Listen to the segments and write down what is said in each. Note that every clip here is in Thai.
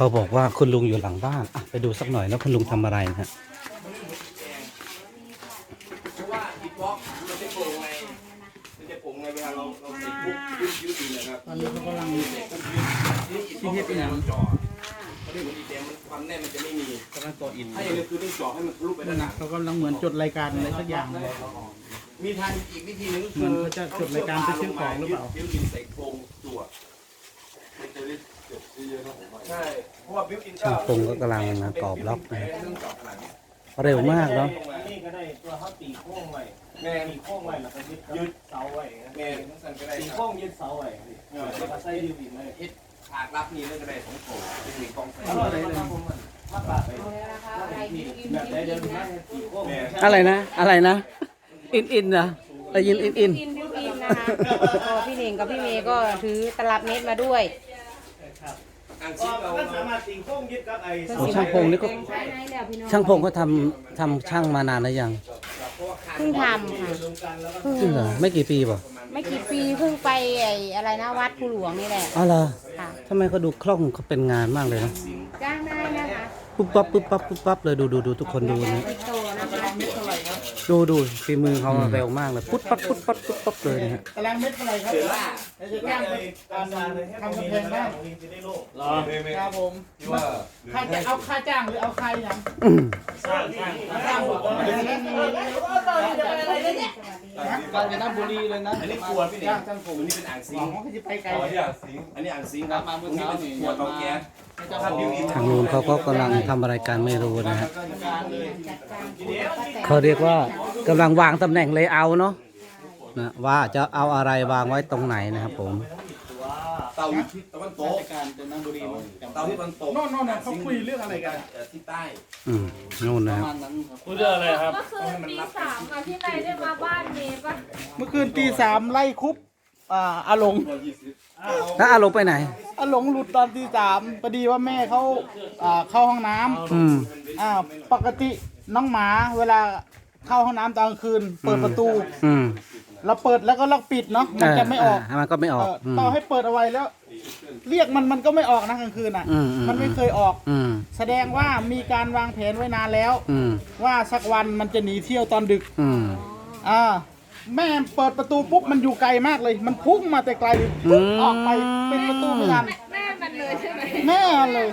เขาบอกว่าคุณลุงอยู่หลังบ้านอะไปดูสักหน่อยแล้วคุณลุงทำอะไรนะฮะเพราะว่าฮิปฮอนนจะโป่งไงเวลาเราเราใส่ปุ๊บยืดยืดดีนะครับตอนนี้เขากำลังที่เฮ็ดเป็นอย่างมันจ่อเขาเรียกว่าดีเดมมันความแน่มันจะไม่มีกำลังต่ออินถ้าอย่างนี้คือต้องจ่อให้มันทะลุไปด้านหน้าเขากำลังเหมือนจดรายการอะไรสักอย่าง มีทางอีกวิธีหนึงก็เหมือนเขาจะจดรายการไปซื้อของหรือเปล่า ใส่โครงจั่วใช่เพราะว่าบิวอินช่างพงก็กำลังก่อบล็อกนะฮะเครื่องเจาะขนาดนี้เร็วมากเนาะนี่ก็ได้ตัวเขาตีโค้งไว้แม่นตีโค้งไว้แล้วก็ยึดยึดเสาไว้นะแม่นทั้งสันก็ได้ตีครับโค้งยึดเสาไว้เออแล้วก็ใส่ดิวอินไว้เฮ็ดฉากรับนี่เรื่องก็ได้สองโถเป็นหนึ่งกองไฟแล้วก็ได้เลยถ้าปาดไปแบบได้เดินมาตีโค้งแม่นอะไรนะ อะไรนะ อินอินนะได้ยินอินอินอินบิวอินนะคะก็พี่เน่งกับพี่เมย์ก็ถือตลับเมตรมาด้วย อ่างซิงเราก็สามารถตีโค้งยึดกับไอ้โอ้ช่างพงนี่ก็ ใช่ไหมแล้วพี่น้องช่างพงก็ทำทำช่างมานานแล้วยังเพิ่งทำค่ะเพิ่งจริงเหรอไม่กี่ปีป่ะไม่กี่ปีเพิ่งไปไอ้อะไรนะวัดภูหลวงนี่แหละอ๋อเหรอค่ะทำไมเขาดูคล่องเขาเป็นงานมากเลยนะจ้างได้นะคะปุ๊บปั๊บปุ๊บปั๊บปุ๊บปั๊บเลยดูดูดูทุกคนดูนะติดโตนะคะ ดูดูฝีมือเขาเร็วมากเลยปุ๊บปั๊บปุ๊บปั๊บปุ๊บปั๊บเลยนะฮะตารางเมตรเท่าไหร่ครับเสือล่าจะจ้างการทำกำแพงบ้านจะได้โลกรอไม่ไม่ครับผมว่าค่าจะเอาค่าจ้างหรือเอาค่าอย่างอืมสร้างสร้างจ้างบอ กาญจนบุรีเลยนะอันนี้ขวดพี่เด็จ้างช่างผมอันนี้เป็นอ่างซิงวังค์ว่าจะไปไกลอ๋อที่อ่างซิงค์อันนี้อ่างซิงค์ครับมาเมื่อตรงนี้เช้าเป็นนี่ครัวเตาแก๊สจะถ้าบิวอิน ทางนู้นเขาก็กำลังทำอะไรกันไม่รู้นะฮะการเลยเขาเรียกว่ากำลังวางตำแหน่งเลยเอาเนาะนะว่าจะเอาอะไรวางไว้ตรงไหนนะครับผม อยู่ที่ตะวันตรากชการจันทบุรีมั้งเตาที่ตะวันตกโน่นโน่นเขาคุยเรื่องอะไรกันเอ่อที่ใต้ อืมนู่นปนะระครับ มาณนั้นครับพูดเรื่องอะไรครับเมื่อคืนตีสามค่ะพี่นายได้มาบ้านเมย์ปะเมื่อคืนตีสามไล่คุบอ่าอาหลงแล้วอาลงไปไหน อาหลงหลุดตอนตีสามพอดีว่าแม่เขาอ่าเข้าห้องน้ำอืม อ่าปกติน้องหมาเวลาเข้าห้องน้ำตอนกลางคืน เปิดประตู อืมเราเปิดแล้วก็ล็อกปิดเนาะมันจะไม่ออกามันก็ไม่ออกเอออืมต่อให้เปิดเอาไว้แล้ว เรียกมันมันก็ไม่ออกนะกลางคืนอะ อืมอืม มันไม่เคยออก อืม แสดงว่ามีการวางแผนไว้นานแล้ว อืม ว่าสักวันมันจะหนีเที่ยวตอนดึก อืม อ่า แม่เปิดประตูปุ๊บมันอยู่ไกลมากเลย มันพุ่งมาแต่ไกลพุ่งออกไปเป็นประตูไม่ทันแม่มันเลยใช่ไหมแม่เลย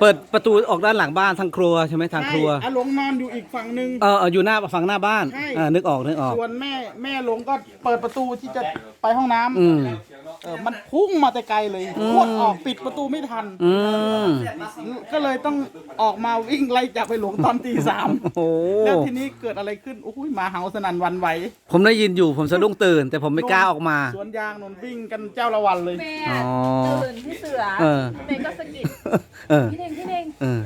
เปิดประตูออกด้านหลังบ้านทางครัวใช่ไหมทางครัว ใช่อาหลงนอนอยู่อีกฝั่งหนึ่ง เออเอออยู่หน้าฝั่งหน้าบ้านใช่ อ่านึกออกนึกออก ส่วนแม่แม่หลงก็เปิดประตูที่จะไปห้องน้ำอืม เออมันพุ่งมาแต่ไกลเลยอืมพวดออกปิดประตูไม่ทัน อืมก็เลยต้องออกมาวิ่งไล่จับไปหลงตอนตีสามโอ้โหแล้วทีนี้เกิดอะไรขึ้นโอ้ยหมาเห่าสนั่นหวันไหวผมได้ยินอยู่ผมสะดุ้งตื่น แต่ผมไม่กล้าออกมา สวนยางนนวิ่งกันเจ้าละวันเลย แม่อ๋อ ตื่นพี่เสือเออเมย์ก็สะกิดเออ พี่เน่งพี่เน่งเออ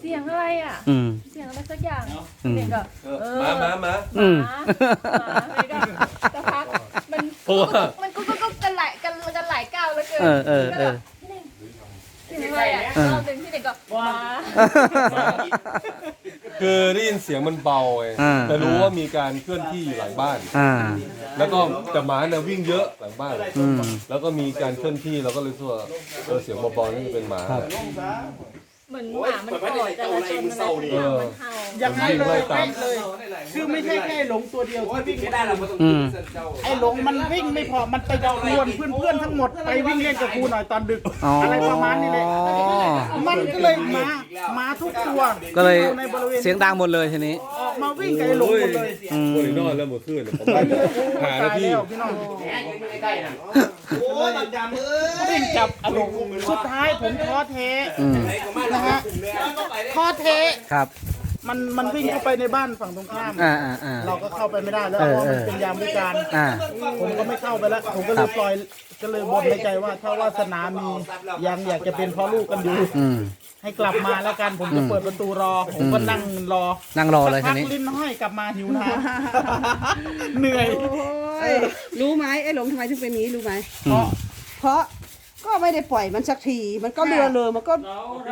เสียงอะไรอะ อืม เสียงอะไรสักอย่างอืมพี่เน่งก็เออมามามาอืมหมาหมาเมย์ก็สักพักมันมันก็ก็ก็กัน เออเออเออพี่เน่งเสียงอะไรอะรอบหนึ่งพี่เน่งก็หมาคือได้ยินเสียงมันเบาไงอ่า แต่รู้ว่ามีการเคลื่อนที่อยู่หลังบ้าน อ่า แล้วก็แต่หมาเนี่ยวิ่งเยอะหลังบ้าน อืม แล้วก็มีการเคลื่อนที่เราก็เลยสั่ว่าเออเสียงเบาๆนี่เป็นหมา เหมือนหมามันโกรธแต่ละชนมันเออเห่าอย่างนั้นเลยไล่ตามเป๊ะเลย คือไม่ใช่แค่หลงตัวเดียวที่วิ่งไม่ได้เราไม่ต้องอืมเจ้าไอ้หลงมันวิ่งไม่พอมันไปดวนเพื่อนๆทั้งหมดไปวิ่งเล่นกับกูหน่อยตอนดึก อ๋ออ อะไรประมาณนี้เลยมันก็เลยมามาทุกตัวก็เลยที่อในบริเวณเสียงดังหมดเลยทีนี้ ออกมาวิ่งกับไอ้หลงหมดเลย อืมโอ้ยนอนแล้วเมื่อคืนเนี่ยผมว่าหาหน้าตายที่แล้วพี่น้องโอ้ยดำๆเอ้ยวิ่งจับไอ้หลงสุดท้ายผมท้อแท้อืมนะฮะท้อแท้ครับ มันมันวิ่งเข้าไปในบ้านฝั่งตรงข้ามอ่าอ่าอ่าเราก็เข้าไปไม่ได้แล้วเอเพอราะเอมันอเป็นยามวิการอ่าผมก็ไม่เข้าไปแล้วผมก็เลครัยบปล่อยก็เลยบนในใจว่าถ้าวาสนามียังอยากจะเป็นพ่อลูกกันอยู่อืม ให้กลับมาแล้วกันผมจะเปิดประตูรอ ผมก็นั่งรอนั่งรอเลยสัทีกพักนี้ลิ้นห้อยกลับมาหิวน้ำ เหนื่อยโอ้ยรู้ไหมไอ้หลงทำไมถึงเป็นอย่างนี้รู้ไหม เพราะเพราะก็ไม่ได้ปล่อยมันสักที มันก็เรือเลยมันก็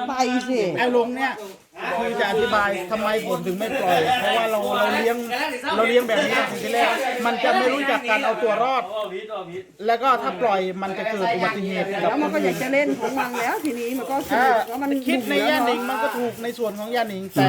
ไปสิ ไอ้ลงเนี่ย คือจะอธิบายทำไมผมถึงไม่ปล่อย เพราะว่าเราเราเลี้ยงเราเลี้ยงแบบนี้ตั้งแต่ทีแรกมันจะไม่รู้จักการเอาตัวรอด แล้วก็ถ้าปล่อยมันจะเกิดอุบัติเหตุกับแล้วคมันนก็อยาอื่กนจะเล่นของมันแล้ว ทีนี้มันก็สอ่านุกแล้วมันคิดในแง่หนึ่งมันก็ถูถูกในส่วนของย่าหนิงแต่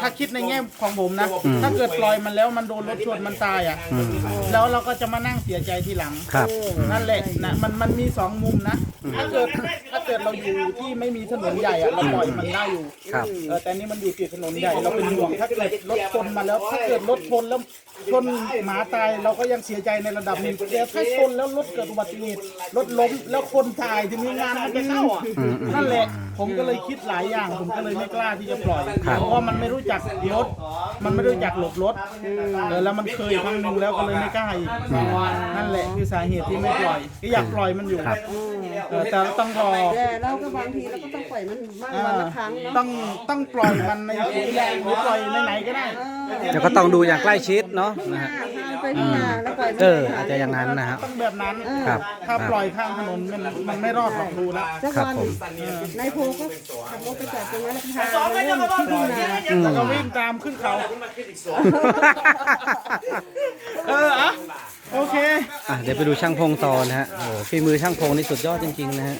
ถ้าคิดในแง่ของผมนะ ถ้าเกิดปล่อยมันแล้วมันโดนรถชนมันตายอะอืมแล้วเราก็จะมานั่งเสียใจทีหลัง ครับ นั่นแหละนะมันมันมีสองมุมนะ ถ้าเกิดถ้าเกิดเราอยู่ที่ไม่มีถนนใหญ่อะเราปล่อยมันได้อยู่ครับ เออแต่นี่มันอยู่ติดถนนใหญ่เราเป็นห่วงถ้าเกิดรถชนมาแล้วถ้าเกิดรถชนแล้วชนหมาตายเราก็ยังเสียใจในระดับหนึ่งแต่ถ้าชนแล้วรถเกิดอุบัติเหตุรถล้มแล้วคนตายทีนี้งานมันจะเข้าอะนั่นแหละผมก็เลยคิดหลายอย่างผมก็เลยไม่กล้าที่จะปล่อยครับเพราะว่ามันไม่รู้จักรถ มันไม่รู้จักหลบรถเออแล้วมันเคยครั้งหนึ่งแล้วก็เลยไม่กล้าอีกนั่นแหละคือสาเหตุที่ไม่ปล่อยก็อยากปล่อยมันอยู่ครับ เออแต่ต้องรอแต่เราก็บางทีเราก็ต้องปล่อยมันบ้างวันละครั้งเนาะต้องต้องปล่อยมันในที่แรงหรือปล่อยในไหนก็ได้แต่ก็ต้องดูอย่างใกล้ชิดเนาะนะฮะทาง ไปที่มาแล้วปล่อยมันเออไปหอาจจะอย่างนั้นนะครับ ต้องแบบนั้น ครับ ถ้าปล่อยข้างถนนมันมันไม่รอดหรอกดูแล้วสักครับวันผม นายโพก็ขับรถไปจอดตรงนั้นแล้วพาไปเล่นที่ทุ่งนาแล้วก็วิ่งตามขึ้นเขา เอออะโอเค อะเดี๋ยวไปดูช่างพงต่อนะฮะ โอ้โหฝีมือช่างพงนี่สุดยอดจริงๆนะฮะ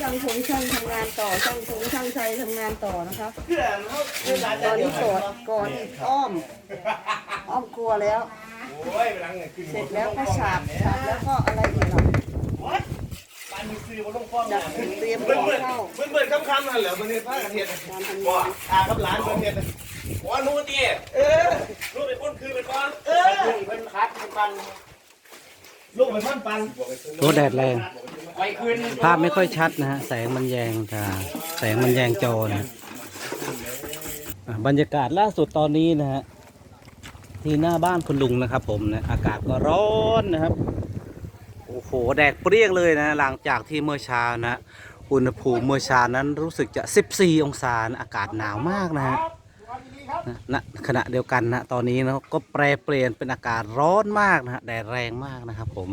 ช่างผงช่างทำงานต่อช่างผงช่างชัยทำงานต่อนะคะตอนนี้กอดกอดอ้อม อ้อมกลัวแล้ว เสร็จแล้วก็ฉาบฉาบแล้วก็อะไรอีกล่ะดักเตรียมของเข้าเพื่อนเพื่อนคำๆนั่นเหรอมันเนี่ยพากันเห็ดการทำบ่าอากับหลานเพื่อนเห็ดว่ารู้ตีเออรู้เป็นคนคือเป็นก้อนเออเป็นคัดเป็นปันลูกเป็นท่อนปันโอ้แดดแรง ไปคืนภาพไม่ค่อยชัดนะฮะ แสงมันแยงตาแสงมันแยงจอนะอะบรรยากาศล่าสุดตอนนี้นะฮะ ที่หน้าบ้านคุณลุงนะครับ ผมนะอากาศก็ร้อนนะครับ โอ้โหแดดเปรี้ยงเลยนะหลังจากที่เมื่อเช้านะอุณหภูมิเมื่อเช้านั้นรู้สึกจะ 14 องศานะอากาศหนาวมากนะฮะนะณขณะเดียวกันนะตอนนี้นะก็แปรเปลี่ยนเป็นอากาศร้อนมากนะฮะแดดแรงมากนะครับ ผม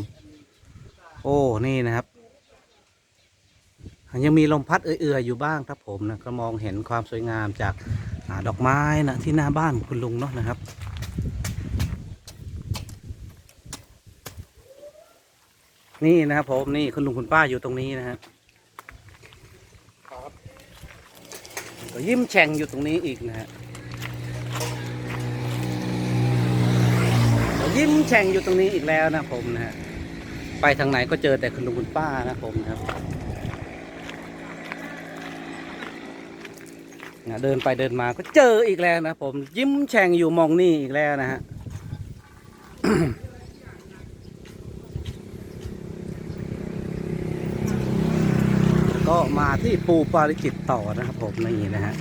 โอ้นี่นะครับ ยังมีลมพัดเอื่อยๆอยู่บ้างครับผมนะก็มองเห็นความสวยงามจากอดอกไม้นะที่หน้าบ้านคุณลุงเนาะนะครับ นี่นะครับผมนี่คุณลุงคุณป้าอยู่ตรงนี้นะฮะก็ยิ้มแฉ่งอยู่ตรงนี้อีกนะฮะก็ยิ้มแฉ่งอยู่ตรงนี้อีกแล้วนะผมนะฮะไปทางไหนก็เจอแต่คุณลุงคุณป้านะผมนะครับนะเดินไปเดินมาก็เจออีกแล้วนะผมยิ้มแฉ่งอยู่มองนี่อีกแล้วนะฮะ ก็มาที่ปูปาริจิตต่อนะครับผมนี่นะฮะ